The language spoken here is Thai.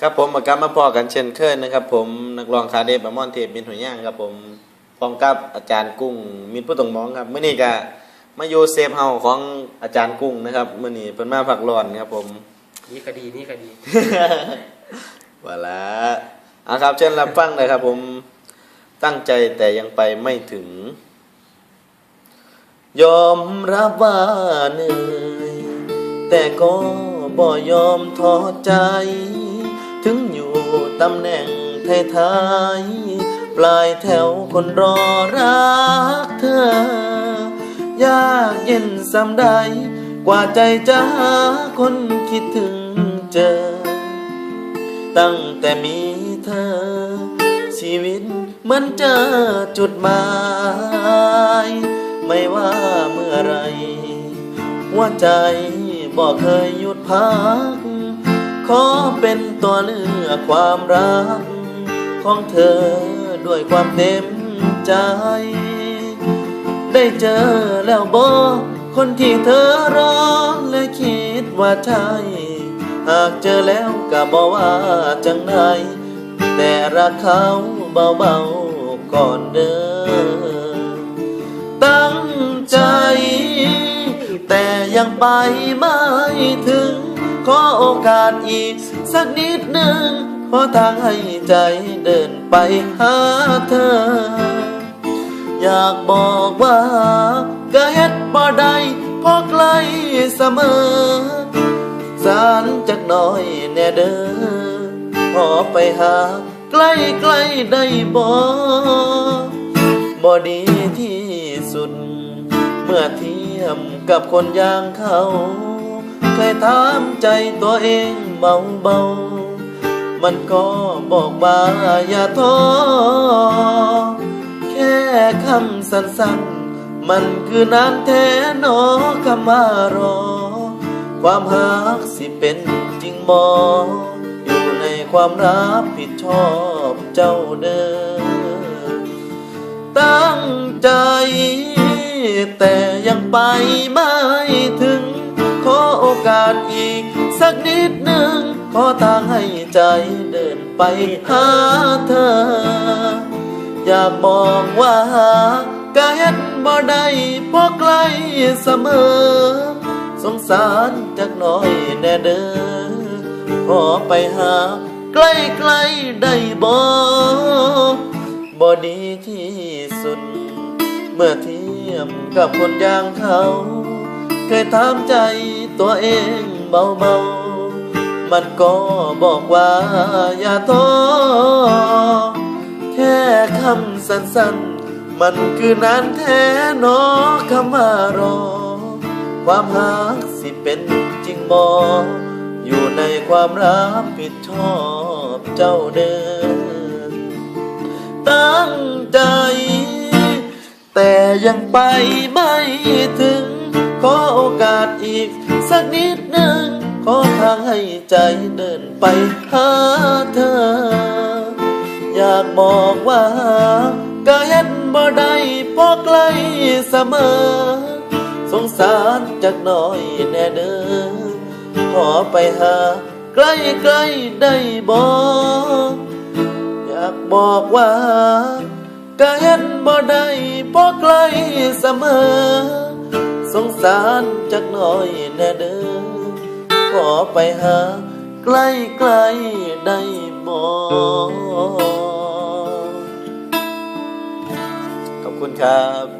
ครับผมมากลับมาพอกันเช่นเคยนะครับ ผมนักร้องคาเดบะมอนเทพมินหัวย่างครับผมพร้อมกับอาจารย์กุ้งมินผู้ตรงมองครับเมื่อนี้ก็มาอยู่เซฟเฮาของอาจารย์กุ้งนะครับเมื่อนี้เพิ่นมาพักร้อนครับผมนี่ก็ดีนี่ก็ดีว่าละเอาครับเชิญรับฟังเลยครับ ผมตั้งใจแต่ยังไปไม่ถึง ยอมรับว่าเหนื่อยแต่ก็บ่ยอมท้อใจ ถึงอยู่ตำแหน่งท้ายๆปลายแถวคนรอรักเธอ ยากเย็นสำใด กว่าใจจะหาคนคิดถึงเจอ ตั้งแต่มีเธอ ชีวิตเหมือนเจอจุดหมาย ไม่ว่าเมื่อไรหัวใจบอกเคยหยุดพัก ขอเป็นตัวเลือกความรัก ของเธอด้วยความเต็มใจ ได้เจอแล้วบอกคนที่เธอรอและคิดว่าใช่ หากเจอแล้วก็บอกว่าจังไดแต่รักเขาเบาๆก่อนเดินตั้งใจ แต่ยังไปไม่ถึง ขอโอกาสอีก สักนิดหนึ่งขอทางให้ใจเดินไปหาเธอ อยากบอกว่าก็เฮ็ดบ่ได้พราะใกล้เสมอ สารจักน่อยแน่เด้อขอไปหาใกล้ใกล้ได้บ่บ่ดีที่สุด เมื่อเทียมกับคนอย่างเขา เคยถามใจตัวเองเบาเบาๆ มันก็บอกว่าอย่าท้อ แค่คำสั้นๆ มันคือนานแท้นอคำว่ารอ ความหักสิเป็นจริงบออยู่ในความรับผิดชอบเจ้าเดิมตั้งใจแต่ยังไปไม่ สักนิดหนึ่งขอทางให้ใจเดินไปหาเธอ อย่ากบอกว่าก็เฮ็ดบ่ได้เพราะใกลเสมอ สงสารจักหน่อยแน่เด้อขอไปหาใกล้ใกล้ๆได้บ่บ่ดีที่สุด เมื่อเทียมกับคนอย่างเขา เคยถามใจตัวเอง เบาๆ มันก็บอกว่าอย่าท้อแค่คำสั้นๆ มันคือนานแท้นอคำว่ารอ ความหักสิเป็นจริงบออยู่ในความรับผิดชอบเจ้าเดิมตั้งใจ แต่ยังไปไม่ถึง ขอโอกาสอีก สักนิดหนึ่งขอทางให้ใจเดินไปหาเธอ อยากบอกว่าก็เฮ็ดบ่ได้พราะใกล้เสมอ สงสารจักหน่อยแน่เด้อขอไปหาใกล้ใกล้ได้บ่อยากบอกว่าก็เฮ็ดบ่ได้พราะใกล้เสมอ สงสารจักหน่อยแน่เด้อขอไปหาใกล้ใกล้ๆได้บ่ขอบคุณครับ